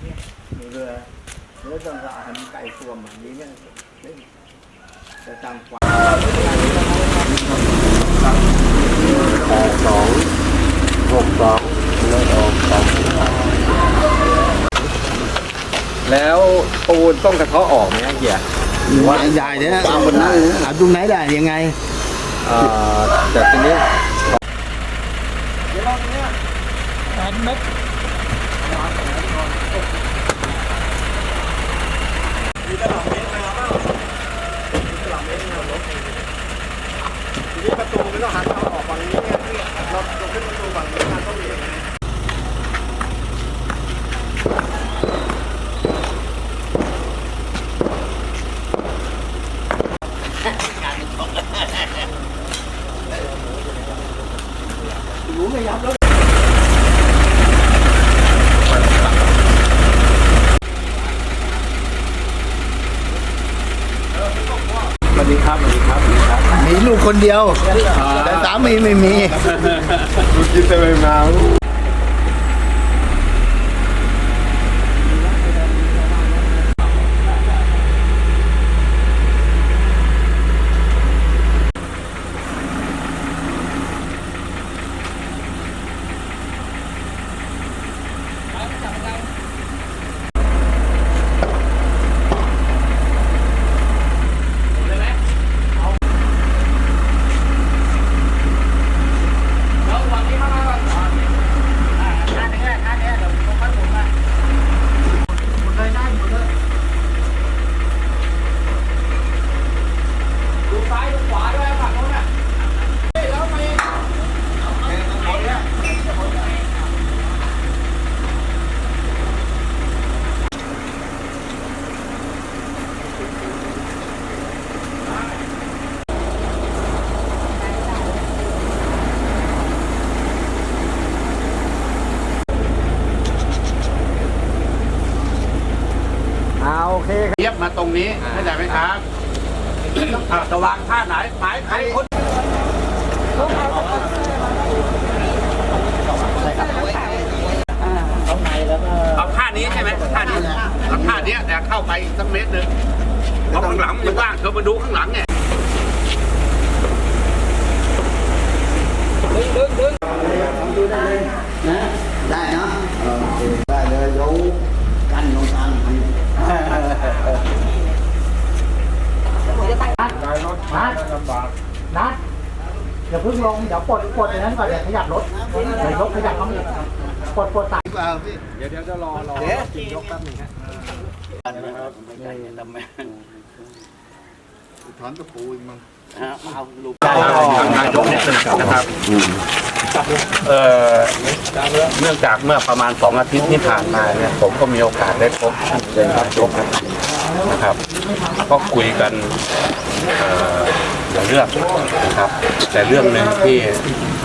เดียวหเรือเรือต้องเาหันไก่ตัวมแบบนี้เนี่ยจะตามกวาออกสองหกสองแล้วออกสองแล้วปูนต้องกระเทาะออกไหมเฮียว่าหญ่เนี่ยเอาบนนั้นหาตรงไหนได้ยังไงเอ่อแต่ทีนี้เดี๋ยวเรานี่ยแปดเมตร คนเดียว แต่สามีไม่มีคุณคิดจะไปมา เอาโอเคครับเทียบมาตรงนี้เข้าใจไหมครับอะจะวางท่าไหนหมายใครคน เอาท่านี้ใช่ไหมท่านี้เอาท่าเนี้ยแต่เข้าไปอีกสักเมตรหนึ่งเพราะข้างหลังมันยังว่างเธอมาดูข้างหลังไงนะได้เนาะได้เลยยกกันลงทาง นัดอย่าเพิ่ง ลงเดี๋ยวปลดปลดอันนั้นก่อนเดี๋ยวขยับรถเดี๋ยวยกขยับเขาอีกปลดปลดสายเดี๋ยวเดี๋ยวจะรอรอกินยกแป๊บนึงฮะถอนตะปูอีกมั้งนายกเนี่ยนะครับเอ่อเนื่องจากเมื่อประมาณสองอาทิตย์ที่ผ่านมาเนี่ยผมก็มีโอกาสได้พบท่านนนายกนะครับ ก็คุยกันเอ่อหลายเรื่องนะครับ แต่เรื่องหนึ่งที่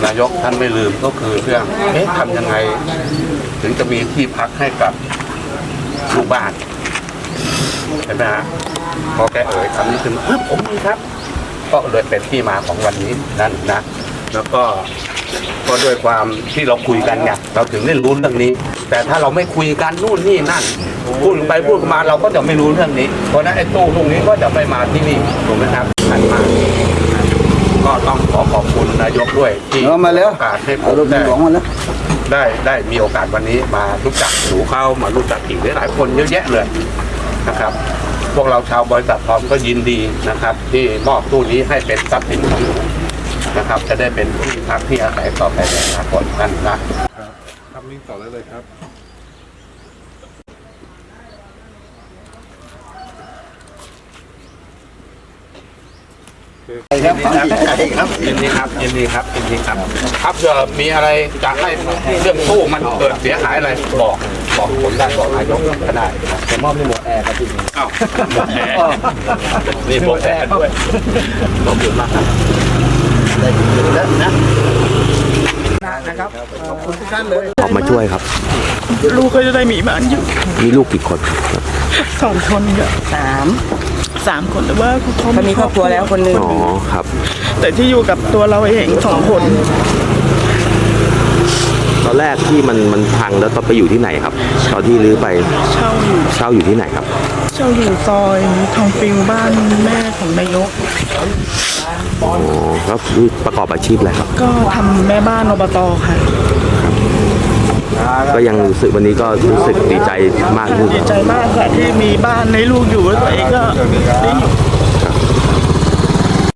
นายกท่านไม่ลืมก็คือเรื่องเอ๊ะทำยังไง ถึงจะมีที่พักให้กับลูกบ้านใช่ไหมฮะพอแกเอ่ยคำนี้ขึ้นมาผมมีครับ ก็เลยเป็นที่มาของวันนี้นั่นนะ แล้วก็ ก็ด้วยความที่เราคุยกันไงเราถึงได้รู้เรื่องนี้ แต่ถ้าเราไม่คุยกันนู่นนี่นั่นพูดไปพูดมาเราก็จะไม่รู้เรื่องนี้ เพราะฉะนั้นไอ้ตู้ตรงนี้ก็จะไม่มาที่นี่ถูกไหมครับท่านมาก็ต้องขอขอบคุณนายกด้วยที่เอามาแล้วโอกาสให้ผเอามรถได้หลวงมาแล้วได้ได้มีโอกาสวันนี้มารู้จักหนูเข้ามารู้จักอีกหลายๆคนเยอะแยะเลยนะครับพวกเราชาวบริษัทพร้อมก็ยินดีนะครับ ที่มอบตู้นี้ให้เป็นทรัพย์สินของห นูนะครับ จะได้เป็นที่พักที่อาศัยต่อไปในอนาคตนั่นนะครับนิ่งต่อได้เลยครับครับความจริงใจครับยินดีครับยินดีครับยินดีครับ ครับเผื่อมีอะไรจะให้เรื่องตู้มันเกิดเสียหายอะไรบอกบอกผมได้บอกนายกก็ได้ครับผมมอบให้หมวกแอร์ครับพี่อ้าวหมดแอร์นี่หมดแอร์ด้วยขอบคุณมากครับ ได้ยินแล้วนะนะครับขอบคุณทุกท่านเลยออกมาช่วยครับ ลูกก็จะได้มีบ้านอยู่มีลูกกี่คนครับสองคนเนี่ยสามสามคนแต่ว่าเขาเขามีครอบครัวแล้วคนหนึ่งอ๋อครับ แต่ที่อยู่กับตัวเราเองสองคนคตอนแรกที่มันมันพังแล้วตอนไปอยู่ที่ไหนครับตอนที่รื้อไปเช่าอยู่เช่าอยู่ที่ไหนครับ เช่าอยู่ซอยทองปิงบ้านแม่ของนายก อ๋อแล้วคือประกอบอาชีพอะไรครับ ก็ทำแม่บ้านอบตค่ะก็ยังรู้สึกวันนี้ก็รู้สึกดีใจมากขึ้น ดีใจมากค่ะที่มีบ้านให้ลูกอยู่แล้วตัวเองก็ได้อยู่